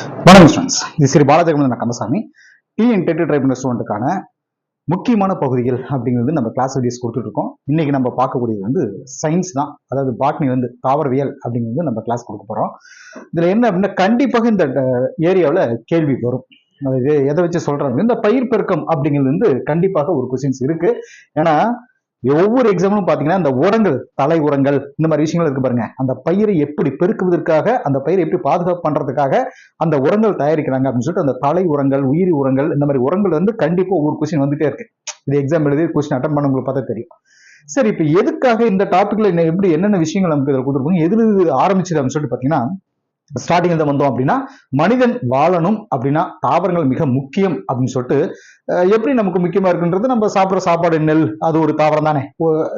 வணக்கம் ஸ்டூடெண்ட்ஸ் இது Sri Balajegaman Kandasamy. TN TET try பண்ண ஸ்டூடெண்ட்டுக்கான முக்கியமான பகுதிகள் அப்படிங்கிறது நம்ம கிளாஸ் வீடியோஸ் கொடுத்துட்ருக்கோம் இன்றைக்கி நம்ம பார்க்கக்கூடியது வந்து சயின்ஸ் தான். அதாவது பாட்னி வந்து தாவரவியல் அப்படிங்கிறது நம்ம கிளாஸ் கொடுக்க போகிறோம் இதில் என்ன அப்படின்னா கண்டிப்பாக இந்த ஏரியாவில் கேள்வி வரும். அது எதை வச்சு சொல்கிறாங்க இந்த பயிர் பெருக்கம் அப்படிங்கிறது வந்து கண்டிப்பாக ஒரு கொஸ்டின்ஸ் இருக்குது ஏன்னா ஒவ்வொரு எக்ஸாம்பிளும் பாத்தீங்கன்னா இந்த உரங்கள் தலை உரங்கள் இந்த மாதிரி விஷயங்கள் இருக்கு பாருங்க. அந்த பயிரை எப்படி பெருக்குவதற்காக அந்த பயிரை எப்படி பாதுகாப்பு பண்றதுக்காக அந்த உரங்கள் தயாரிக்கிறாங்க அப்படின்னு சொல்லிட்டு அந்த தலை உரங்கள் உயிரி உரங்கள் இந்த மாதிரி உரங்கள் வந்து கண்டிப்பா ஒவ்வொரு கொஸ்டின் வந்துட்டே இருக்கு. இது எக்ஸாம் எழுதி கொஸ்டின் அட்டன் பண்ண உங்களுக்கு பார்த்தா தெரியும். சரி இப்ப எதுக்காக இந்த டாபிக்ல என்ன எப்படி என்னென்ன விஷயங்கள் நமக்கு இதில் கொடுத்துருக்கோம் எதுல இது ஆரம்பிச்சது அப்படின்னு சொல்லிட்டு ஸ்டார்டிங் இருந்து வந்தோம் அப்படின்னா மனிதன் வாழணும் அப்படின்னா தாவரங்கள் மிக முக்கியம் அப்படின்னு சொல்லிட்டு எப்படி நமக்கு முக்கியமா இருக்குன்றது நம்ம சாப்பிட்ற சாப்பாடு நெல் அது ஒரு தாவரம் தானே.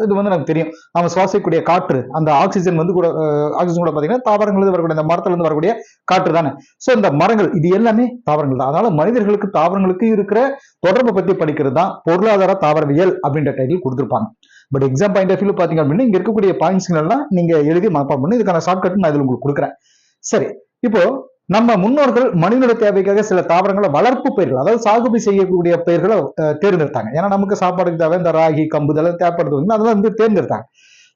இது வந்து நமக்கு தெரியும். நம்ம சுவாசிக்கக்கூடிய காற்று அந்த ஆக்சிஜன் வந்து கூட ஆக்சிஜன் கூட பாத்தீங்கன்னா தாவரங்கள் வரக்கூடிய அந்த மரத்துல இருந்து வரக்கூடிய காற்று தானே. சோ இந்த மரங்கள் இது எல்லாமே தாவரங்கள் தான். அதனால மனிதர்களுக்கு தாவரங்களுக்கு இருக்கிற தொடர்பை பத்தி படிக்கிறது தான் பொருளாதார தாவரவியல் அப்படின்ற டைட்டில் கொடுத்துருப்பாங்க. But exam point of view பாத்தீங்க அப்படின்னா இங்க இருக்கக்கூடிய பாயிண்ட்ஸ் எல்லாம் நீங்க எழுதி மனப்பாடம் பண்ணி இதுக்கான ஷார்ட்கட் நான் இதுல உங்களுக்கு கொடுக்குறேன். சரி இப்போ நம்ம முன்னோர்கள் மனிதனுடைய தேவைக்காக சில தாவரங்களை வளர்ப்பு பயிர்கள் அதாவது சாகுபடி செய்யக்கூடிய பயிர்களை தேர்ந்தெடுத்தாங்க. ஏன்னா நமக்கு சாப்பாடுக்கு தேவை இந்த ராகி கம்பு இதெல்லாம் தேவைப்படுது அதெல்லாம் வந்து தேர்ந்தெடுத்தாங்க.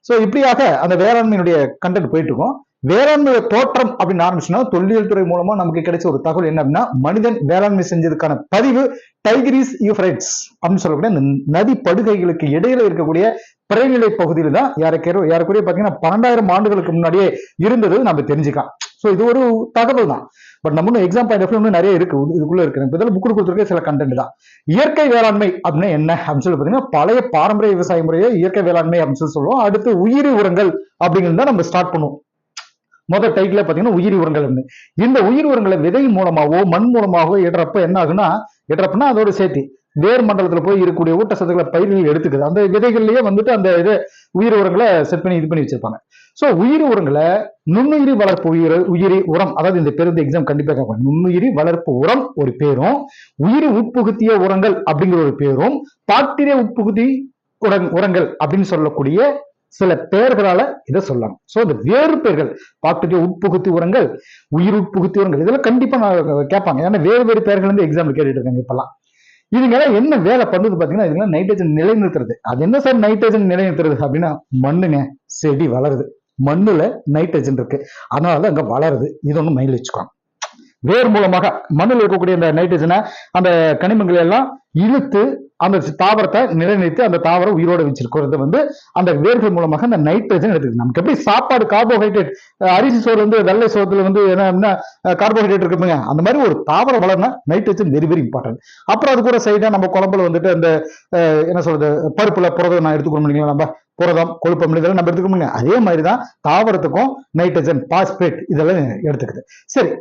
சோ இப்படியாக அந்த வேளாண்மையினுடைய கண்டென்ட் போயிட்டு இருக்கோம் வேளாண்மையோட தோற்றம் அப்படின்னு ஆரம்பிச்சுன்னா தொல்லியல் துறை மூலமா நமக்கு கிடைச்ச ஒரு தகவல் என்ன அப்படின்னா மனிதன் வேளாண்மை செஞ்சதுக்கான பதிவு டைகிரிஸ் யூஃப்ரைட்ஸ் அப்படின்னு சொல்லக்கூடிய நதி படுகைகளுக்கு இடையில இருக்கக்கூடிய பிறைநிலை பகுதியில தான் யாருக்கேரோ யாருக்குரிய பாத்தீங்கன்னா பன்னெண்டாயிரம் ஆண்டுகளுக்கு முன்னாடியே இருந்தது நம்ம தெரிஞ்சுக்கலாம். ஸோ இது ஒரு தகவல் தான். பட் நம்ம இன்னும் எக்ஸாம் பாயிண்ட் ஆஃப் இன்னும் நிறைய இருக்கு. இதுக்குள்ள இருக்கு. இப்ப இதெல்லாம் புக்கு கொடுத்துருக்க சில கண்டென்ட் தான். இயற்கை வேளாண்மை அப்படின்னா என்ன? அப்படின்னு சொல்லி பாத்தீங்கன்னா பழைய பாரம்பரிய விவசாய முறையை இயற்கை வேளாண்மை அப்படின்னு சொல்லி சொல்லுவோம். அடுத்து உயிரி உரங்கள் அப்படிங்கிறது தான் நம்ம ஸ்டார்ட் பண்ணுவோம். முதல் டைட்டில் பாத்தீங்கன்னா உயிரி உரங்கள் இருந்து இந்த உயிர் உரங்களை விதை மூலமாவோ மண் மூலமாகவோ இடறப்ப என்ன ஆகுன்னா இடுறப்பன்னா அதோட சேர்த்து வேர் மண்டலத்துல போய் இருக்கக்கூடிய ஊட்டச்சத்துக்களை பயிர்கள் எடுத்துக்குது. அந்த விதைகள்லயே வந்துட்டு அந்த இது உயிர் உரங்களை செட் பண்ணி இது பண்ணி வச்சிருப்பாங்க. சோ உயிர் உரங்களை நுண்ணுயிரி வளர்ப்பு உயிர் உயிரி உரம் அதாவது இந்த பேருந்து எக்ஸாம் கண்டிப்பா கேட்பாங்க நுண்ணுயிரி வளர்ப்பு உரம் ஒரு பேரும் உயிரி உட்புகுத்திய உரங்கள் அப்படிங்கிற ஒரு பேரும் பாக்டீரிய உட்புகுதி உரங் உரங்கள் அப்படின்னு சொல்லக்கூடிய சில பெயர்களால இதை சொல்லலாம். சோ இந்த வேறு பெயர்கள் பாக்டீரிய உட்புகுத்தி உரங்கள் உயிர் உட்புகுத்தி உரங்கள் இதெல்லாம் கண்டிப்பா நான் கேட்பாங்க. ஏன்னா வேறு வேறு பெயர்கள் வந்து எக்ஸாம் கேட்டுட்டு இருக்காங்க இப்பெல்லாம். இதுங்க என்ன வேலை பண்ணுது பாத்தீங்கன்னா இதுங்க நைட்ரஜன் நிலைநிறுத்துறது. அது என்ன சார் நைட்ரஜன் நிலைநிறுத்துறது அப்படின்னா மண்ணுங்க செடி வளருது. மண்ணுல நைட்ரஜன் இருக்கு. அதனால அங்க வளருது. இது ஒண்ணு மைண்ட் வச்சுக்கோங்க. வேர் மூலமாக மண்ணில் இருக்கக்கூடிய அந்த நைட்ரஜனை அந்த கனிமங்களை எல்லாம் இழுத்து அந்த தாவரத்தை நிலைநிறுத்தி அந்த தாவரம் உயிரோட வச்சிருக்கிறது வந்து அந்த வேர்கள் மூலமாக அந்த நைட்ரஜன் எடுத்துக்குது நமக்கு எப்படி சாப்பாடு கார்போஹைட்ரேட் அரிசி சோறு வந்து வெள்ளை சோத்துல வந்து என்ன கார்போஹைட்ரேட் இருக்குங்க அந்த மாதிரி ஒரு தாவரம் வளர்னா நைட்ரஜன் வெரி வெரி இம்பார்ட்டன்ட் அப்புறம் அது கூட சைடா நம்ம குழம்புல வந்துட்டு அந்த அஹ், என்ன சொல்றது பருப்புல புரத நான் எடுத்துக்கணும் இல்லைங்களா நம்ம? புரதம் கொழுப்பம் இதெல்லாம் நம்ம எடுத்துக்கணுங்க அதே மாதிரி தான் தாவரத்துக்கும் நைட்ரஜன் பாஸ்பேட் இதெல்லாம் எடுத்துக்குது. சரி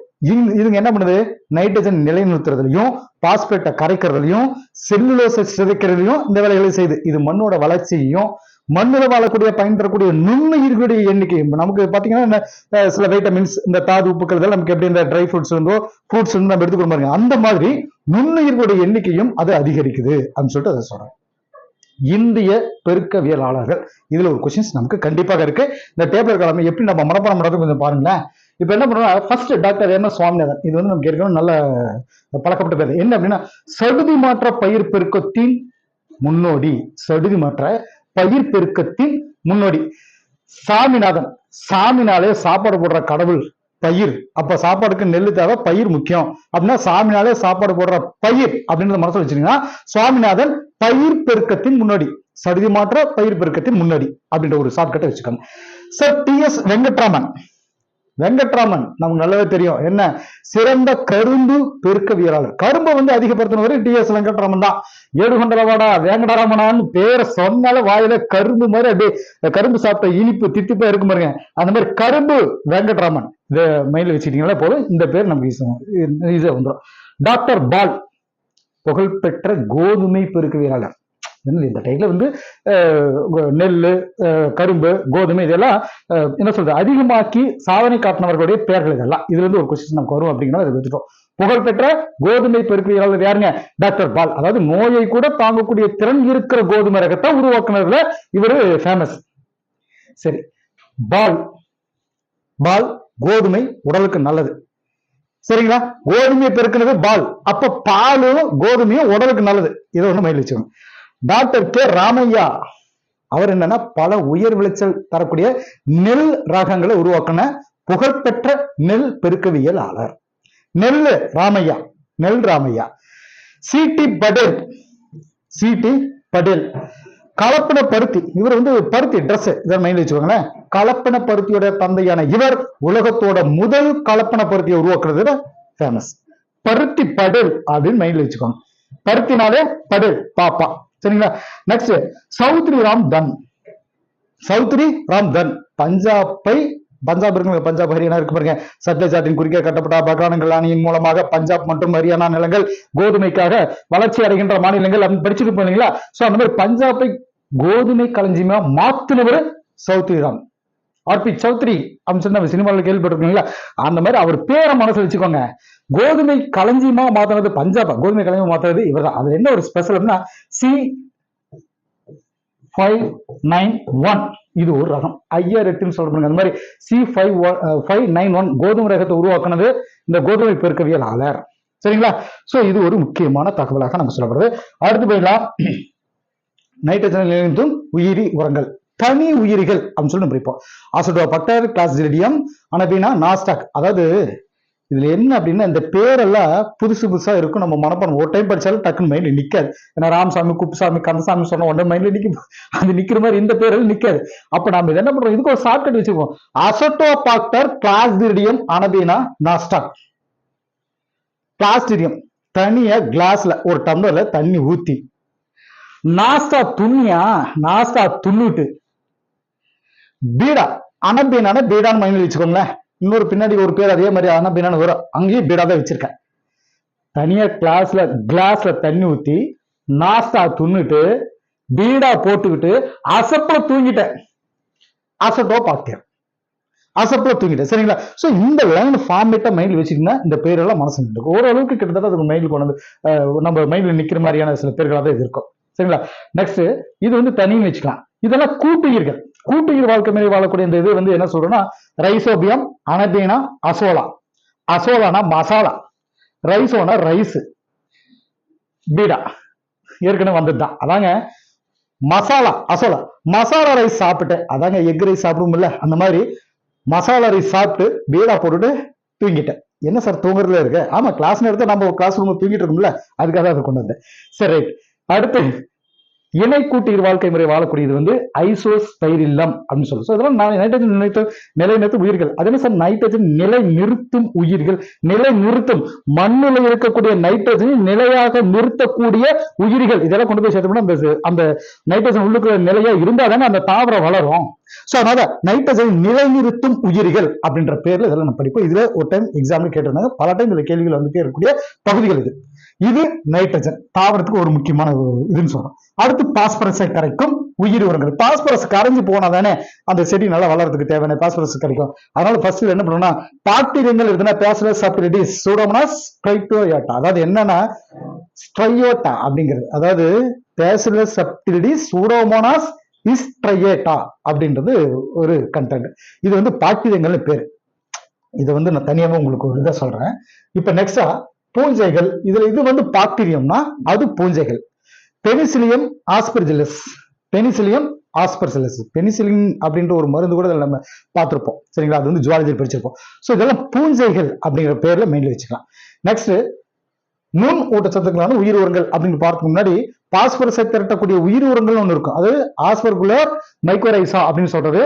இதுங்க என்ன பண்ணுது? நைட்ரஜன் நிலைநிறுத்துறதுலையும் பாஸ்பேட்டை கரைக்கிறதுலையும் செல்லுலோசை சிதைக்கிறதுலையும் இந்த வேலைகளை செய்யுது. இது மண்ணோட வளர்ச்சியையும் மண்ணில் வாழக்கூடிய பயன் தரக்கூடிய நுண்ணுயிர்களுடைய எண்ணிக்கை நமக்கு பார்த்தீங்கன்னா இந்த, சில வைட்டமின்ஸ் இந்த தாது உப்புக்கள் இதெல்லாம் நமக்கு எப்படி இந்த ட்ரை ஃப்ரூட்ஸ் இருந்தோ ஃப்ரூட்ஸ் இருந்து நம்ம எடுத்துக்கணும் பாருங்க அந்த மாதிரி நுண்ணுயிர்களுடைய எண்ணிக்கையும் அது அதிகரிக்குது அப்படின்னு சொல்லிட்டு அதை சொல்றேன். இந்திய பெருக்கவியலாளர்கள். இதுல ஒரு கொஸ்டின்ஸ் நமக்கு கண்டிப்பாக இருக்கு. இந்த டேபிள் கிழமை எப்படி நம்ம மனப்பாடம் பண்றது கொஞ்சம் பாருங்களேன். இப்ப என்ன பண்றோம் first doctor M S Swaminathan. இது வந்து நமக்கு ஏற்கனவே நல்ல பழக்கப்பட்ட பேர். என்ன அப்படின்னா சடுதி மாற்ற பயிர் பெருக்கத்தின் முன்னோடி. சடுதி மாற்ற பயிர் பெருக்கத்தின் முன்னோடி. சாமிநாதன். சாமினாலே சாப்பாடு போடுற கடவுள். பயிர். அப்ப சாப்பாடுக்கு நெல்லு தேவை பயிர் முக்கியம். அப்படின்னா சாமிநாதே சாப்பாடு போடுற பயிர் அப்படின்றத மனசுல வச்சுக்கீங்கன்னா சுவாமிநாதன் பயிர் பெருக்கத்தின் முன்னாடி சடுதி மாற்ற பயிர் பெருக்கத்தின் முன்னாடி அப்படின்ற ஒரு ஷார்ட்கட்டை வச்சுக்கோங்க. Sir T S Venkataraman. Venkataraman நமக்கு நல்லாவே தெரியும். என்ன? சிறந்த கரும்பு பெருக்கவியலாளர். கரும்பை வந்து அதிகப்படுத்தினவர் டி எஸ் வெங்கட்ராமன் தான். ஏடுகொண்டலவாடா வேங்கடராமனான்னு பேரை சொன்னால வாயில கரும்பு மாதிரி அப்படியே கரும்பு சாப்பிட்ட இனிப்பு தித்திப்பா இருக்கும் பாருங்க. அந்த மாதிரி கரும்பு வெங்கட்ராமன். இதை மைண்ட்ல வச்சுக்கிட்டீங்களா? போதும் இந்த பேர் நமக்கு ஈஸியா வந்துடும் டாக்டர் பால் புகழ்பெற்ற கோதுமை பெருக்கவியலாளர். என்ன இந்த டைப்ல வந்து அஹ், நெல் அஹ், கரும்பு கோதுமை இதெல்லாம் என்ன சொல்றது அதிகமாக்கி சாதனை காட்டினவர்களுடைய பெயர்கள் இதெல்லாம். இதுல இருந்து ஒரு கொஸ்டின் நமக்கு வரும் அப்படிங்கிறத வச்சுட்டோம் புகழ்பெற்ற கோதுமை பெருக்கியாளர் யாருங்க டாக்டர் பால். அதாவது நோயை கூட தாங்கக்கூடிய திறன் இருக்கிற கோதுமை ரகத்தை உருவாக்குனதுல இவரு ஃபேமஸ் சரி. பால். பால் கோதுமை உடலுக்கு நல்லது. சரிங்களா? கோதுமையை பெருக்கிறது பால். அப்ப பாலும் கோதுமையும் உடலுக்கு நல்லது. இதை ஒண்ணு மயில் வச்சுக்கணும். Doctor K. ராமையா. அவர் என்னன்னா பல உயர் விளைச்சல் தரக்கூடிய நெல் ராகங்களை உருவாக்கின புகழ்பெற்ற நெல் பெருக்கவியலாளர். நெல் ராமையா. நெல் Ramaiah. C D Patel. C D Patel. கலப்பன பருத்தி. இவர் வந்து பருத்தி ட்ரெஸ் இதை மைண்ட் வச்சுக்கோங்களேன். கலப்பன பருத்தியோட தந்தையான இவர் உலகத்தோட முதல் கலப்பன பருத்தியை உருவாக்குறதுல ஃபேமஸ் பருத்தி படேல் அப்படின்னு மைண்ட்ல வச்சுக்கோங்க. பருத்தினாலே படேல் பாப்பா. சரிங்களா? நெக்ஸ்ட் சௌத்ரி ராம் தன். சௌத்ரி ராம் தன். பஞ்சாபை பஞ்சாப் இருக்கு பஞ்சாப் ஹரியானா இருக்கு பாருங்க. சத்யஜாட்டின் குறுக்கே கட்டப்பட்ட பகானங்கள் அணியின் மூலமாக பஞ்சாப் மற்றும் ஹரியானா நிலங்கள் கோதுமைக்காக வளர்ச்சி அடைகின்ற மாநிலங்கள் அப்படின்னு படிச்சுட்டு போனீங்களா சோ அந்த மாதிரி பஞ்சாபை கோதுமை களஞ்சியமா மாத்தினவர் சௌத்ரி ராம். ஆர்பி சௌத்ரி அப்படின்னு சொல்லி நம்ம சினிமாவில் கேள்விப்பட்டிருக்கீங்களா அந்த மாதிரி அவர் பேரை மனசு வச்சுக்கோங்க. கோதுமை களஞ்சியமா மாத்தினது பஞ்சாப் கோதுமை களஞ்சியமா மாத்தினது இவர் தான் அதுல என்ன ஒரு ஸ்பெஷல் அப்படின்னா சி ஃபைவ் நைன் ஒன் இது ஒரு ரகம். ஐயா ரெட்டுன்னு சொல்றாங்க அந்த மாதிரி C five five nine one கோதுமை ரகத்தை உருவாக்குனது இந்த கோதுமை பெருக்கவியல் ஆளர் சரிங்களா? சோ இது ஒரு முக்கியமான தகவலாக நம்ம சொல்லப்படுது. அடுத்து போயிடலாம். நைட்ரஜன் நிலையத்தும் உயிரி உரங்கள். தனி உயிரிகள் அப்படின்னு சொல்லி நம்ம படிப்போம். ஆசோடோ பட்டர் கிளாஸ் கிளாஸ்டிரிடியம் அனபீனா நாஸ்டாக். அதாவது இதுல என்ன அப்படின்னா இந்த பேரெல்லாம் புதுசு புதுசா இருக்கும். நம்ம மனப்பான் ஒரு டைம் படிச்சாலும் டக்குன்னு மைண்ட்ல நிக்காது. ஏன்னா ராமசாமி குப்புசாமி கந்தசாமி சொன்ன உடனே மைண்ட்ல நிக்கும் அது நிக்கிற மாதிரி இந்த பேரெல்லாம் நிக்காது. அப்ப நம்ம இதை என்ன பண்றோம்? இதுக்கு ஒரு ஷார்ட்கட் வச்சுக்கோம் azotobacter clostridium Anabaena nostoc. பிளாஸ்டிரியம் தனியா கிளாஸ்ல ஒரு டம்ளர்ல தண்ணி ஊத்தி. நாஸ்டா துண்ணியா? நாஸ்டா துண்ணுட்டு. பீடா. அனபீனான பீடான்னு மைண்ட்ல வச்சுக்கோங்களேன். இன்னொரு பின்னாடி ஒரு பேர் அதே மாதிரி அனபீனான்னு வரும். அங்கேயும் பீடா தான் வச்சிருக்கேன். தனியா கிளாஸ்ல கிளாஸ்ல தண்ணி ஊத்தி நாஸ்தா துண்ணுட்டு பீடா போட்டுக்கிட்டு அசப்ப தூங்கிட்டேன். அசட்டோ பாக்கியம் அசப்புல தூங்கிட்டேன். சரிங்களா? சோ இந்த லைன் ஃபார்மேட்டா மைண்ட்ல வச்சுக்கிங்கன்னா இந்த பேரெல்லாம் மனசு நின்று ஓரளவுக்கு கிட்டத்தட்ட அதுக்கு மைண்டில் கொண்டு வந்து நம்ம மைண்ட்ல நிக்கிற மாதிரியான சில பேர்களாக தான் இது இருக்கும். சரிங்களா? நெக்ஸ்ட் இது வந்து தனின்னு வச்சுக்கலாம். இதெல்லாம் கூட்டுயிர்கள் கூட்டுயிர் வாழ்க்கை முறை வாழக்கூடிய இந்த இது வந்து என்ன சொல்றோம்னா ரைசோபியம் அனபீனா அசோலா. அசோலானா மசாலா. ரைசோனா ரைஸ். பீடா. ஏற்கனவே வந்ததுதான். அதாங்க மசாலா அசோலா. மசாலா ரைஸ் சாப்பிட்டு அதாங்க எக் ரைஸ் சாப்பிடுவோம்ல அந்த மாதிரி மசாலா ரைஸ் சாப்பிட்டு பீடா போட்டுட்டு தூங்கிட்டேன். என்ன சார் தூங்குறதுல இருக்கு? ஆமா கிளாஸ் நேரத்தை நம்ம கிளாஸ் ரூம் தூங்கிட்டு இருக்கோம்ல அதுக்காக அதை கொண்டு வந்தேன். சரி ரைட் அடுத்து இணை கூட்டு வாழ்க்கை முறை வாழக்கூடியது வந்து ஐசோஸ் ஐசோஸ்பைரில்லம் அப்படின்னு சொல்லுவோம் ஸோ இதெல்லாம் நான் நைட்ரஜன் நிலைத்த நிலைநிறுத்தும் உயிர்கள். அது என்ன சார் நைட்ரஜன் நிலை நிறுத்தும் உயிர்கள். நிலை நிறுத்தும் மண்ணில் இருக்கக்கூடிய நைட்ரஜனை நிலையாக நிறுத்தக்கூடிய உயிரிகள். இதெல்லாம் கொண்டு போய் சேர்த்தோம்னா அந்த அந்த நைட்ரஜன் உள்ளுக்குள்ள நிலையா இருந்தா தானே அந்த தாவரம் வளரும். சோ அதனால நைட்ரஜன் நிலைநிறுத்தும் உயிரிகள் அப்படின்ற பேர்ல இதெல்லாம் நம்ம படிப்போம். இதுல ஒரு டைம் எக்ஸாம்ல கேட்டிருந்தாங்க. பல டைம் இதுல கேள்விகள் வந்துட்டே இருக்கக்கூடிய பகுதிகள் இது. இது நைட்ரஜன் தாவரத்துக்கு ஒரு முக்கியமான ஒரு இதுன்னு சொல்றோம். அடுத்து பாஸ்பரஸை கரைக்கும் உயிர் உரங்கள் பாஸ்பரஸ் கரைஞ்சு போனா தானே அந்த செடி நல்லா வளர்றதுக்கு தேவையான பாஸ்பரஸ் கிடைக்கும். அதனால ஃபர்ஸ்ட் என்ன பண்ணணும்னா பாக்டீரியங்கள் இருக்குன்னா பேசலஸ் சப்ரிடி சூடோமோனாஸ் ஸ்ட்ரைட்டோயோட்டா அதாவது என்னன்னா ஸ்ட்ரையோட்டா அப்படிங்கிறது. அதாவது பேசலஸ் சப்டிடிஸ் சூடோமோனாஸ் இஸ்ட்ரையேட்டா அப்படின்றது ஒரு கண்டென்ட் இது வந்து பாக்டீரியங்கள்னு பேர். இதை வந்து நான் தனியாவே உங்களுக்கு ஒரு இதை சொல்றேன். இப்போ நெக்ஸ்டா பூஞ்சைகள். இதுல இது வந்து பாக்டீரியம்னா அது பூஞ்சைகள். Penicillium aspergillus penicillium aspergillus penicillin அப்படின்ற ஒரு மருந்து கூட நம்ம பார்த்திருப்போம். சரிங்களா? அது வந்து ஜுவாலஜி படிச்சிருப்போம் ஸோ இதெல்லாம் பூஞ்சைகள் அப்படிங்கிற பேர்ல மெயின்ல வச்சுக்கலாம். நெக்ஸ்ட் நுண் ஊட்டச்சத்துக்களான உயிர் உரங்கள் அப்படின்னு பார்க்க முன்னாடி பாஸ்பரஸை திரட்டக்கூடிய உயிர் உரங்கள் ஒன்று இருக்கும். அது ஆஸ்பர்குலர் மைக்ரோரைசா அப்படின்னு சொல்றது.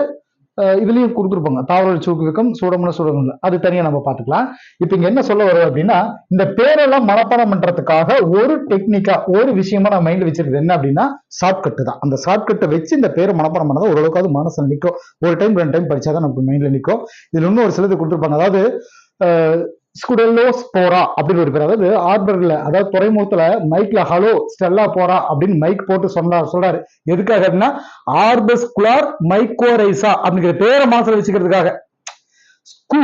இதுலேயும் கொடுத்துருப்பாங்க. தாவர சூக்குவிக்கம் சூடமுன சூடமுன. அது தனியாக நம்ம பார்த்துக்கலாம். இப்போ இங்கே என்ன சொல்ல வரும் அப்படின்னா இந்த பேரெல்லாம் மனப்பாடம் பண்ணுறதுக்காக ஒரு டெக்னிக்காக ஒரு விஷயமா நான் மைண்டில் வச்சிருக்கிறது என்ன அப்படின்னா ஷார்ட்கட்டு தான். அந்த ஷார்ட்கட்டை வச்சு இந்த பேரை மனப்பாடம் பண்ணாதான் ஓரளவுக்கு அது நிற்கும் ஒரு டைம் ரெண்டு டைம் படித்தா தான் நமக்கு மைண்டில் நிற்கும் இதில் இன்னும் ஒரு சிலது கொடுத்துருப்பாங்க. அதாவது ஸ்குடெல்லோஸ்போரா அப்படின்னு ஒரு பேர். அதாவது ஆர்பர்ல அதாவது துறைமுகத்துல மைக்ல ஹலோ ஸ்டெல்லா போரா அப்படின்னு மைக் போட்டு சொன்னார் சொல்றாரு. எதுக்காக அப்படின்னா ஆர்பஸ்குலார் மைக்கோரைசா அப்படிங்கிற பேரை மனசுல வச்சுக்கிறதுக்காக. ஸ்கூ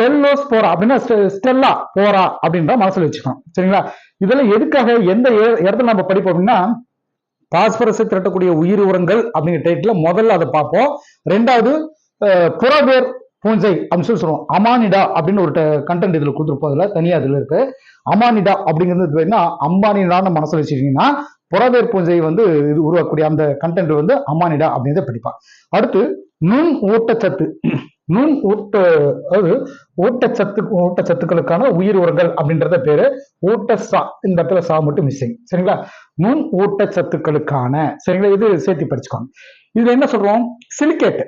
டெல்லோஸ் போரா அப்படின்னா ஸ்டெல்லா போரா அப்படின்ற மனசுல வச்சுக்கணும். சரிங்களா? இதெல்லாம் எதுக்காக எந்த இடத்துல நம்ம படிப்போம் அப்படின்னா பாஸ்பரஸை திரட்டக்கூடிய உயிர் உரங்கள் அப்படிங்கிற டைட்டில் முதல்ல அதை பார்ப்போம். ரெண்டாவது புறவேர் பூஞ்சை அப்படின்னு சொல்லி சொல்லுவோம் அமானிடா அப்படின்னு ஒரு கண்டென்ட் இதுல கொடுத்துருப்போம். அதுல தனியா இதுல இருக்கு. அமானிடா அப்படிங்கிறது பார்த்தீங்கன்னா அம்பானிடான்னு மனசுல வச்சுக்கிட்டீங்கன்னா புறவேர் பூஞ்சை வந்து இது உருவாக்கக்கூடிய அந்த கண்டென்ட் வந்து அமானிடா அப்படின்றத படிப்பான். அடுத்து நுண் ஊட்டச்சத்து. நுண் ஊட்ட அதாவது ஊட்டச்சத்து ஊட்டச்சத்துக்களுக்கான உயிர் உரங்கள் அப்படின்றத பேரு ஊட்டசா. இந்த இடத்துல சா மட்டும் மிஸ்ஸிங் சரிங்களா? நுண் ஊட்டச்சத்துக்களுக்கான. சரிங்களா? இது சேர்த்து படிச்சுக்கோங்க. இதுல என்ன சொல்றோம்? சிலிக்கேட்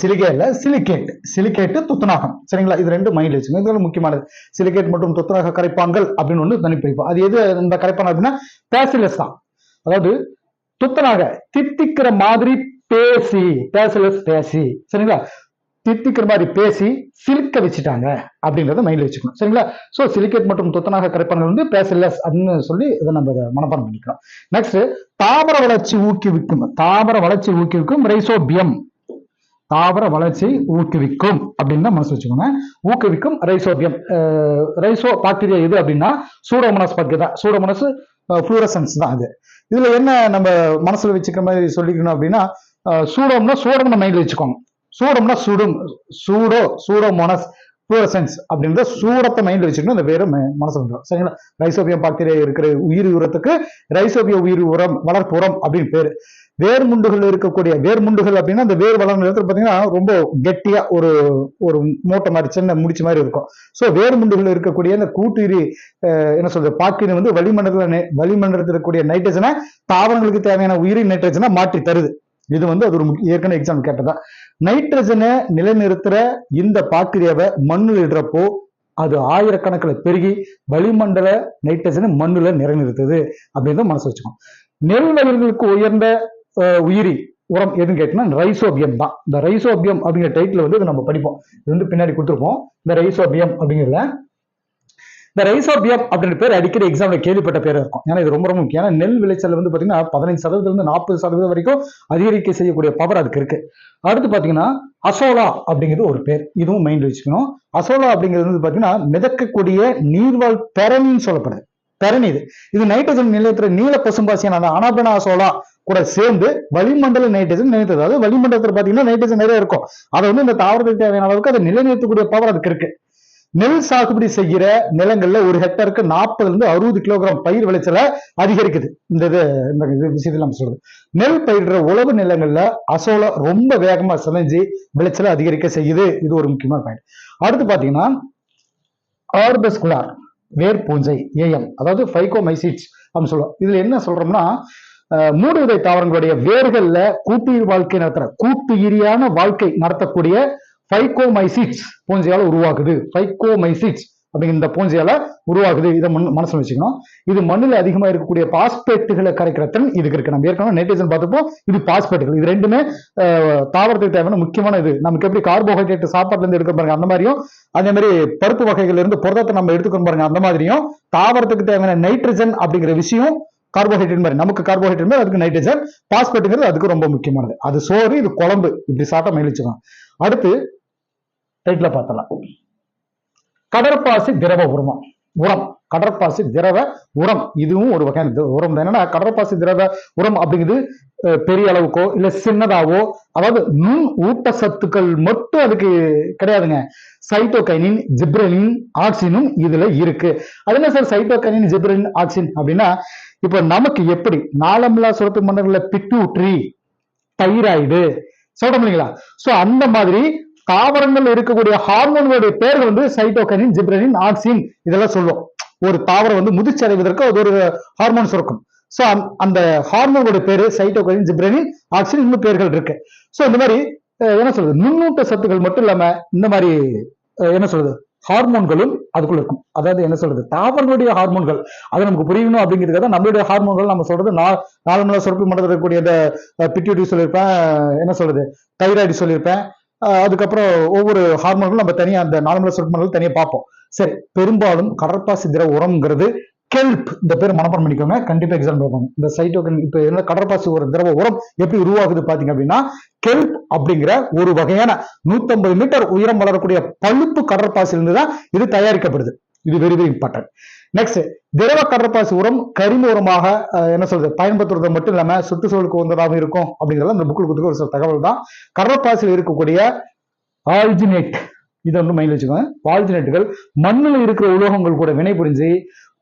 சிலிகேட்ல சிலிகேட் சிலிகேட்டு துத்தநாகம். சரிங்களா? இது ரெண்டு மைண்ட் வச்சுங்க இது முக்கியமானது. சிலிகேட் மற்றும் துத்தநாக கரைப்பான்கள் அப்படின்னு ஒன்று தனிப்பிடிப்போம் அது எது? இந்த கரைப்பான் அப்படின்னா பேசிலஸ் தான். அதாவது துத்தநாக தித்திக்கிற மாதிரி பேசி பேசிலஸ் பேசி சரிங்களா? தித்திக்கிற மாதிரி பேசி சிலிக்க வச்சுட்டாங்க அப்படின்றத மைண்ட்ல வச்சுக்கணும். சரிங்களா? சோ சிலிக்கேட் மற்றும் துத்தநாக கரைப்பான்கள் வந்து பேசிலஸ் அப்படின்னு சொல்லி இதை நம்ம மனப்பாடம் பண்ணிக்கிறோம். நெக்ஸ்ட் தாவர வளர்ச்சி ஊக்குவிக்கும். தாவர வளர்ச்சி ஊக்குவிக்கும் ரைசோபியம் தாவர வளர்ச்சி ஊக்குவிக்கும் அப்படின்னு தான் மனசு வச்சுக்கோங்க. ஊக்குவிக்கும் ரைசோபியம். ரைசோ பாக்டீரியா எது அப்படின்னா சூடோமோனாஸ் பாக்டீரியா சூடோமோனாஸ் ஃப்ளூரசன்ஸ் தான் அது. இதுல என்ன நம்ம மனசுல வச்சுக்கிற மாதிரி சொல்லிக்கணும் அப்படின்னா சூடோம்னா சூடம்னு மைண்ட்ல வச்சுக்கோங்க. சூடம்னா சுடும் சூடோ சூடோமோனஸ் ஃப்ளூரசன்ஸ் அப்படின்ற சூடத்தை மைண்ட்ல வச்சுக்கணும். இந்த பேரும் மனசு மனசுல வந்துடும் சரிங்களா? ரைசோபியம் பாக்டீரியா இருக்கிற உயிர் உரத்துக்கு ரைசோபிய உயிர் உரம் வளர்ப்பு உரம் அப்படின்னு பேரு. வேர்முண்டுகள் இருக்கக்கூடிய வேர்முண்டுகள் அப்படின்னா அந்த வேர் வளர்ந்த இடத்துல பார்த்தீங்கன்னா ரொம்ப கெட்டியா ஒரு ஒரு மூட்டை மாதிரி சின்ன முடிச்சு மாதிரி இருக்கும். ஸோ வேர்முண்டுகள் இருக்கக்கூடிய அந்த கூட்டுயிரி அஹ், என்ன சொல்றது பாக்கினை வந்து வளிமண்டல வளிமண்டலத்தில் இருக்கக்கூடிய நைட்ரஜனை தாவரங்களுக்கு தேவையான உயிரி நைட்ரஜனை மாற்றி தருது. இது வந்து அது ஒரு முக்கிய- ஏற்கனவே எக்ஸாம் கேட்டதான் நைட்ரஜனை நிலைநிறுத்துற இந்த பாக்டீரியாவை மண்ணில் இடுறப்போ அது ஆயிரக்கணக்கில் பெருகி வளிமண்டல நைட்ரஜனை மண்ணுல நிறைநிறுத்துது. அப்படின்னு மனசு வச்சுக்கோம் நெல் வயல்களுக்கு உயர்ந்த உயிரி உரம் எதுன்னு கேட்டீங்கன்னா ரைசோபியம் தான். இந்த ரைசோபியம் அப்படிங்கிற டைட்டில் வந்து நம்ம படிப்போம். இது வந்து பின்னாடி கொடுத்துருப்போம். இந்த ரைசோபியம் அப்படிங்கிறத. இந்த ரைசோபியம் அப்படின்ற பேர் அடிக்கடி எக்ஸாம்ல கேள்விப்பட்ட பேர் இருக்கும். ஏன்னா இது ரொம்ப ரொம்ப முக்கியம். ஏன்னா நெல் விளைச்சல் வந்து பாத்தீங்கன்னா பதினைஞ்சு சதவீதத்துலேருந்து நாற்பது சதவீதம் வரைக்கும் அதிகரிக்க செய்யக்கூடிய பவர் அதுக்கு இருக்கு. அடுத்து பாத்தீங்கன்னா அசோலா அப்படிங்கிறது ஒரு பேர். இதுவும் மைண்ட் வச்சுக்கணும். அசோலா அப்படிங்கிறது வந்து பாத்தீங்கன்னா மிதக்கக்கூடிய நீர்வாழ் பெரணின்னு சொல்லப்படுது. பெரணி இது. இது நைட்ரஜன் நிலையத்துல நீல பசும்பாசியான அனாபனா அசோலா கூட சேர்ந்து வளிமண்டல நைட்ரஜன் நினைத்தது. அதாவது வளிமண்டலத்தில் பாத்தீங்கன்னா நைட்ரஜன் நிறைய இருக்கும். அதை வந்து இந்த தாவரத்துக்கு தேவையான அளவுக்கு அதை நிலைநிறுத்தக்கூடிய பவர் அதுக்கு இருக்கு. நெல் சாகுபடி செய்கிற நிலங்கள்ல ஒரு ஹெக்டருக்கு நாற்பதுல இருந்து அறுபது கிலோகிராம் பயிர் விளைச்சல அதிகரிக்குது. இந்த இது இந்த இது விஷயத்துல நம்ம சொல்றது. நெல் பயிரிடுற உழவு நிலங்கள்ல அசோலா ரொம்ப வேகமா சிதைஞ்சு விளைச்சலை அதிகரிக்க செய்யுது. இது ஒரு முக்கியமான பாயிண்ட் அடுத்து பாத்தீங்கன்னா ஆர்பஸ்குலார் வேர் பூஞ்சை ஏஎம் அதாவது ஃபைகோமைசிட்ஸ் அப்படின்னு சொல்லுவோம். இதுல என்ன சொல்றோம்னா அஹ், மூடுவிதை தாவரங்களுடைய வேர்கள்ல கூட்டுயிர் வாழ்க்கை நடத்துற கூட்டுயிரியான வாழ்க்கை நடத்தக்கூடிய ஃபைகோமைசிட்ஸ் பூஞ்சையால உருவாகுது. ஃபைகோமைசிட்ஸ் அப்படிங்கிற இந்த பூஞ்சையால உருவாகுது. இதை மண் மனசுல வச்சுக்கணும். இது மண்ணில் அதிகமா இருக்கக்கூடிய பாஸ்பேட்டுகளை கரைக்கிற திறன் இதுக்கு இருக்கு. நம்ம ஏற்கனவே நைட்ரஜன் பார்த்தப்போ இது பாஸ்பேட்டுகள் இது ரெண்டுமே தாவரத்துக்கு தேவையான முக்கியமான இது. நமக்கு எப்படி கார்போஹைட்ரேட் சாப்பாட்டுல இருந்து எடுக்க பாருங்க அந்த மாதிரியும் அதே மாதிரி பருப்பு வகைகள்ல இருந்து புரதத்தை நம்ம எடுத்துக்கணும் பாருங்க அந்த மாதிரியும் தாவரத்துக்கு தேவையான நைட்ரஜன் அப்படிங்கிற விஷயம் கார்போஹைட்ரேட் மாதிரி. நமக்கு கார்போஹைட்ரேட் மாதிரி அதுக்கு நைட்ரஜன் பாஸ்பேட்டுங்கிறது அதுக்கு ரொம்ப முக்கியமானது. அது சோறு இது குழம்பு. இப்படி சாப்பிட்டா மகிழ்ச்சிக்கலாம் அடுத்து டைட்டில் பார்த்தலாம் கடற்பாசி திரவ உரமம் உரம். கடற்பாசி திரவ உரம். இதுவும் ஒரு வகையான உரம் என்னன்னா கடற்பாசி திரவ உரம் அப்படிங்கிறது பெரிய அளவுக்கோ இல்ல சின்னதாவோ அதாவது நுண் ஊட்டச்சத்துக்கள் மட்டும் அதுக்கு கிடையாதுங்க. சைட்டோகைனின் ஜிப்ரலின் ஆக்சினும் இதுல இருக்கு. அது என்ன சார்? சைட்டோகைனின் ஜிப்ரலின் ஆக்சின் அப்படின்னா இப்ப நமக்கு எப்படி? நாளமில்லா சுரப்பு மண்டல பிட்டூட்ரி தைராய்டு சொல்றோம் இல்லைங்களா? சோ அந்த மாதிரி தாவரங்கள் இருக்கக்கூடிய ஹார்மோன்களுடைய பேர் வந்து சைட்டோகனின் ஜிப்ரனின் ஆக்சின் இதெல்லாம் சொல்லுவோம். ஒரு தாவரம் வந்து முதிர்ச்சடைவதற்கு அது ஒரு ஹார்மோன் சுரக்கும். சோ அந்த ஹார்மோன்களுடைய பேரு சைட்டோகனின் ஜிப்ரனின் ஆக்சின் இன்னும் பேர்கள் இருக்கு. சோ இந்த மாதிரி என்ன சொல்றது? நுண்ணூட்ட சத்துக்கள் மட்டும் இல்லாம இந்த மாதிரி என்ன சொல்றது? ஹார்மோன்களும் அதுக்குள்ள இருக்கும். அதாவது என்ன சொல்றது? தாவரங்களுடைய ஹார்மோன்கள் அது நமக்கு புரியணும் அப்படிங்கிறதுக்காக நம்மளுடைய ஹார்மோன்கள் நம்ம சொல்றது நா நார்மலா சுரப்பி மண்டலத்தில் இருக்கக்கூடிய இந்த பிட்யூட்டி சொல்லியிருப்பேன் என்ன சொல்றது? தைராய்டு சொல்லியிருப்பேன். அதுக்கப்புறம் ஒவ்வொரு ஹார்மோன்களும் நம்ம தனியாக அந்த நார்மலா சுரப்பி மண்டலம் தனியாக பார்ப்போம். சரி பெரும்பாலும் கடற்பாசி திர உரம்ங்கிறது கெல்ப் இந்த பேர் மனப்பாடம் பண்ணிக்கோங்க. கண்டிப்பா எக்ஸாம் பார்ப்பாங்க இந்த சைட்டோகன் இப்ப என்ன கடற்பாசி ஒரு திரவ உரம் எப்படி உருவாகுது பாத்தீங்க அப்படின்னா கெல்ப் அப்படிங்கிற ஒரு வகையான 150 மீட்டர் உயரம் வளரக்கூடிய பழுப்பு கடற்பாசிலிருந்து தான் இது தயாரிக்கப்படுது. இது வெரி வெரி இம்பார்ட்டன்ட் நெக்ஸ்ட் திரவ கடற்பாசி உரம் கரிம உரமாக என்ன சொல்றது பயன்படுத்துறது மட்டும் இல்லாம சுற்றுச்சூழலுக்கு உகந்ததாகவும் இருக்கும் அப்படிங்கறது அந்த புக்கில் கொடுத்துக்க ஒரு சில தகவல் தான். கடற்பாசியில் இருக்கக்கூடிய ஆல்ஜினேட் இதை வந்து மைண்ட் வச்சுக்கோங்க. ஆல்ஜினேட்டுகள் மண்ணில் இருக்கிற உலோகங்கள் கூட வினை புரிஞ்சு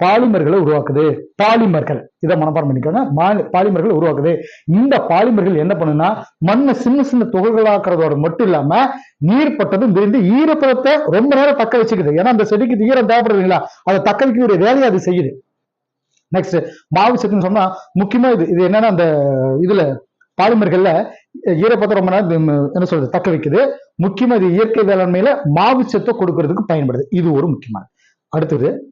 பாலிமர்களை உருவாக்குது. பாலிமர்கள். இதை மனப்பாடம் பண்ணிக்கோங்க. மா- பாலிமர்கள் உருவாக்குது. இந்த பாலிமர்கள் என்ன பண்ணுன்னா மண்ணை சின்ன சின்ன துகள்களாக்குறதோட மட்டும் இல்லாம நீர் பட்டதும் விரிந்து ஈரப்பதத்தை ரொம்ப நேரம் தக்க வச்சுக்குது. ஏன்னா அந்த செடிக்கு ஈரம் தேவைப்படுறீங்களா அதை தக்க வைக்கக்கூடிய வேலையை அது செய்யுது. நெக்ஸ்ட் மாவு சத்துன்னு சொன்னா முக்கியமா இது இது என்னன்னா அந்த இதுல பாலிமர்கள்ல ஈரப்பதம் ரொம்ப நேரம் என்ன சொல்றது தக்க வைக்குது. முக்கியமா இது இயற்கை வேளாண்மையில மாவு சத்தை கொடுக்கறதுக்கு பயன்படுது. இது ஒரு முக்கியமானது. அடுத்தது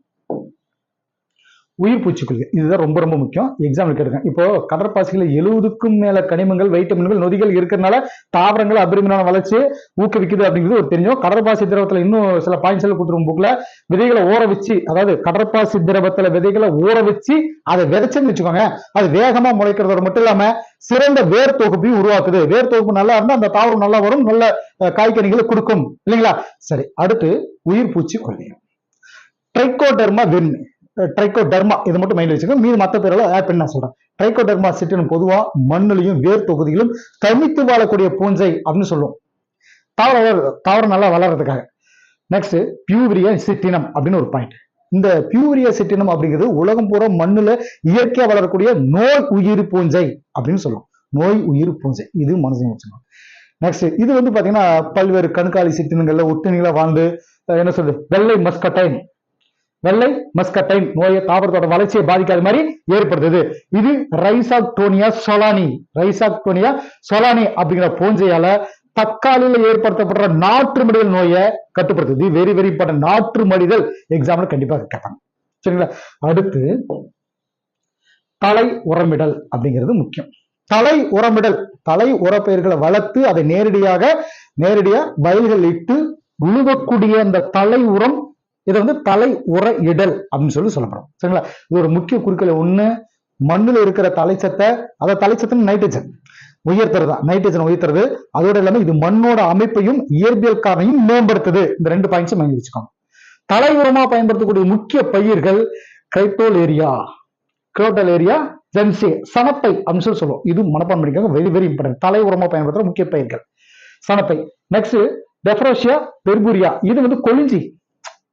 உயிர் பூச்சிக்கொல்லி. இதுதான் ரொம்ப ரொம்ப முக்கியம். எக்ஸாம்பிள் கேட்டுருக்கேன். இப்போ கடற்பாசிகள் எழுபதுக்கும் மேல கனிமங்கள் வைட்டமின்கள் நொதிகள் இருக்கிறதுனால தாவரங்கள் அபரிமிதமான வளர்ச்சி ஊக்குவிக்குது அப்படிங்கிறது ஒரு தெரியும். கடற்பாசி திரவத்துல இன்னும் சில பாயிண்ட்ஸ் எல்லாம் கொடுத்துரும் புக்ல விதைகளை ஊற வச்சு அதாவது கடற்பாசி திரவத்துல விதைகளை ஊற வச்சு அதை விதைச்சுன்னு வச்சுக்கோங்க. அது வேகமா முளைக்கிறதோட மட்டும் இல்லாம சிறந்த வேர் தொகுப்பையும் உருவாக்குது. வேர் தொகுப்பு நல்லா இருந்தா அந்த தாவரம் நல்லா வரும் நல்ல காய்கனிகளை கொடுக்கும். இல்லைங்களா? சரி அடுத்து உயிர் பூச்சி கொள்ளையும் ட்ரைகோடர்மா வெண்ணு ட்ரைகோடர்மா இது மட்டும் மைண்ட் வச்சுக்கோங்க. மீது மற்ற பேரெல்லாம் ஆட் பண்ணி நான் சொல்கிறேன் ட்ரைகோடர்மா சிட்டினம் பொதுவாக மண்ணிலையும் வேர் தொகுதியிலும் தனித்து வாழக்கூடிய பூஞ்சை அப்படின்னு சொல்லுவோம். தாவரம் தாவரம் நல்லா வளர்றதுக்காக. நெக்ஸ்ட் பியூவிரியா சிட்டினம் அப்படின்னு ஒரு பாயிண்ட் இந்த பியூரியா சிட்டினம் அப்படிங்கிறது உலகம் பூரா மண்ணில் இயற்கையாக வளரக்கூடிய நோய் உயிர் பூஞ்சை அப்படின்னு சொல்லுவோம். நோய் உயிர் பூஞ்சை. இது மனசையும் வச்சுக்கணும் நெக்ஸ்ட் இது வந்து பார்த்தீங்கன்னா பல்வேறு கண்காலி சிட்டினங்களில் ஒட்டுணிகளா வாழ்ந்து என்ன சொல்றது? வெள்ளை மஸ்கட்டைன். வெள்ளை மஸ்கட்டைன் நோயை தாவரத்தோட வளர்ச்சியை பாதிக்காத மாதிரி ஏற்படுத்துது. இது ரைசாக்டோனியா சொலானி. ரைசாக்டோனியா சொலானி அப்படிங்கிற பூஞ்சையால தக்காளியில ஏற்படுத்தப்படுற நாற்று மடிதல் நோயை கட்டுப்படுத்துது. வெரி வெரி இம்பார்ட்டன் நாற்று மடிதல் எக்ஸாம்ல கண்டிப்பாக கேட்பாங்க சரிங்களா? அடுத்து தலை உரமிடல் அப்படிங்கிறது முக்கியம். தலை உரமிடல் தலை உரப்பயிர்களை வளர்த்து அதை நேரடியாக நேரடியா வயல்கள் இட்டு உழுவக்கூடிய அந்த தலை உரம் இதை வந்து தலை உர இடல் அப்படின்னு சொல்லி சொல்லப்படும். சரிங்களா? இது ஒரு முக்கிய குறிக்கோள். ஒண்ணு மண்ணுல இருக்கிற தலைச்சத்தை அதை தலைச்சத்துன்னு நைட்ரஜன் உயர்த்துறது தான் நைட்ரஜன் உயர்த்துறது அதோட இல்லாம இது மண்ணோட அமைப்பையும் இயற்பியல் காரணையும் மேம்படுத்துது. இந்த ரெண்டு பாயிண்ட்ஸும் வாங்கி வச்சுக்கோங்க தலை உரமா பயன்படுத்தக்கூடிய முக்கிய பயிர்கள் கிரைட்டோல் ஏரியா கிரோட்டல் ஏரியா ஜென்சி சனப்பை அப்படின்னு சொல்லி சொல்லுவோம். இது மனப்பான் பண்ணிக்கோங்க வெரி வெரி இம்பார்ட்டன்ட் தலை உரமா பயன்படுத்துற முக்கிய பயிர்கள். சனப்பை. நெக்ஸ்ட் டெஃப்ரோஷியா பெர்பூரியா இது வந்து கொளிஞ்சி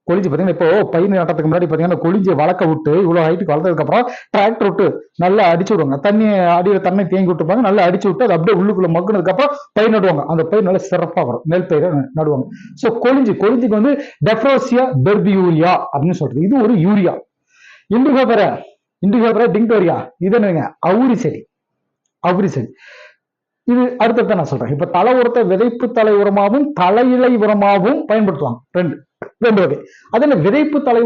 கொழிஞ்சு பார்த்தீங்கன்னா இப்போ பயிர் நட்டத்துக்கு முன்னாடி பார்த்தீங்கன்னா கொழிஞ்சு வளர்க்க விட்டு இவ்வளோ ஹைட்டுக்கு வளர்த்ததுக்கு அப்புறம் டிராக்டர் விட்டு நல்லா அடிச்சு விடுவாங்க. தண்ணி அடியில் தண்ணி தேங்கி விட்டுப்பாங்க நல்லா அடிச்சு விட்டு அது அப்படியே உள்ளுக்குள்ள மக்குனதுக்கு அப்புறம் பயிர் நடுவாங்க. அந்த பயிர் நல்லா சிறப்பாக வரும். நெல் பயிரை நடுவாங்க. ஸோ கொழிஞ்சு கொழிஞ்சுக்கு வந்து டெஃப்ரோசியா பெர்பியூரியா அப்படின்னு சொல்றது. இது ஒரு யூரியா இண்டிகோபர இண்டிகோபர டிங்டோரியா இது என்னங்க? அவுரி செடி. அவுரி செடி. இது அடுத்ததான் நான் சொல்றேன். இப்ப தலை உரத்தை விதைப்பு தலை உரமாகவும் தலையிலை உரமாகவும் பயன்படுத்துவாங்க. ரெண்டு. ரெண்டு வகை விதைப்பு தலை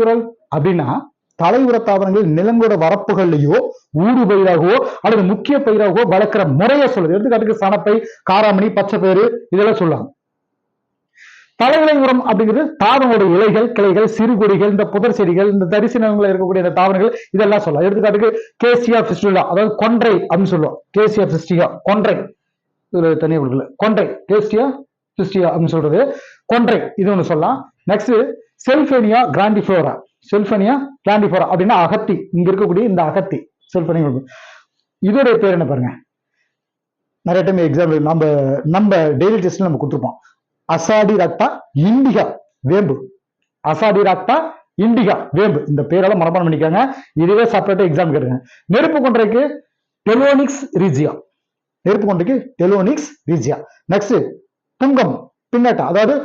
அப்படின்னா தலை தாவரங்கள் நிலங்களோட வரப்புகள்லயோ ஊடு பயிராகவோ அல்லது முக்கிய பயிராகவோ வளர்க்கிற முறையை சொல்லுது. எடுத்துக்காட்டுக்கு சனப்பை காராமணி பச்சை பயிறு இதெல்லாம் சொல்லுவாங்க தலைவிலை உரம் அப்படிங்கிறது தாவரங்களோட இலைகள் கிளைகள் சிறு கொடிகள் இந்த புதர் செடிகள் இந்த தரிசனங்களில் இருக்கக்கூடிய இந்த தாவரங்கள் இதெல்லாம் சொல்லலாம். எடுத்துக்காட்டுக்கு கேசியா பிஸ்டுலா அதாவது கொன்றை அப்படின்னு சொல்லுவோம். கேசியா பிஸ்டியா கொன்றை. இதுல தனியாக கொடுக்கல. கொன்றை கேசியா பிஸ்டியா அப்படின்னு சொல்றது. கொன்றை இது ஒன்று சொல்லலாம். நெக்ஸ்ட் செல்பனியா கிராண்டிஃபோரா செல்பனியா கிராண்டிஃபோரா அப்படின்னா அகத்தி. இங்க இருக்கக்கூடிய இந்த அகத்தி செல்பனியா இதோடைய பேர் என்ன பாருங்க? நிறைய டைம் எக்ஸாம்பிள் நம்ம நம்ம டெய்லி டெஸ்ட்ல நம்ம கொடுத்துருப்போம். அசாடி ரக்தா இண்டிகா வேம்பு. அசாடி ரக்தா இண்டிகா வேம்பு. இந்த பேரால மனப்பாடம் பண்ணிக்காங்க. இதுவே செப்பரேட்டா எக்ஸாம் கேட்டுங்க நெருப்பு கொன்றைக்கு டெலோனிக்ஸ் ரீஜியா நெருப்பு கொண்டைக்கு டெலோனிக்ஸ் ரீஜியா நெக்ஸ்ட் புங்கம் பின்னட்டா. அதாவது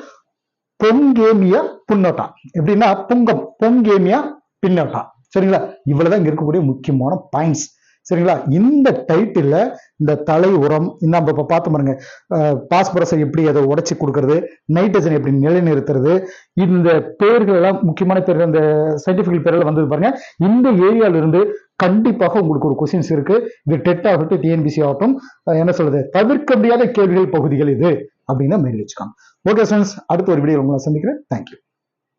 பொங்கேமியா புன்னோட்டா எப்படின்னா புங்கம் பொங்கேமியா பின்னோட்டா சரிங்களா? இவ்வளவுதான் இங்க இருக்கக்கூடிய முக்கியமான பாயிண்ட்ஸ் சரிங்களா? இந்த டைட்டில் இந்த தலை உரம் நம்ம இப்போ பார்த்து பாருங்க பாஸ்பரஸை எப்படி அதை உடச்சி கொடுக்கறது நைட்ரஜன் எப்படி நிலைநிறுத்துறது இந்த பேர்கள் எல்லாம் முக்கியமான பேர் இந்த சயின்டிபிக் பேர்கள் வந்தது பாருங்க. இந்த ஏரியால இருந்து கண்டிப்பாக உங்களுக்கு ஒரு கொஸ்டின்ஸ் இருக்கு. இது டெட் ஆகட்டும் டிஎன்பிசி ஆகட்டும் என்ன சொல்றது? தவிர்க்க முடியாத கேள்விகள் பகுதிகள் இது. அப்படின்னு மெயில் வச்சுக்காங்க ஓகே ஃப்ரெண்ட்ஸ் அடுத்த ஒரு வீடியோ உங்களை சந்திக்கிறேன். தேங்க்யூ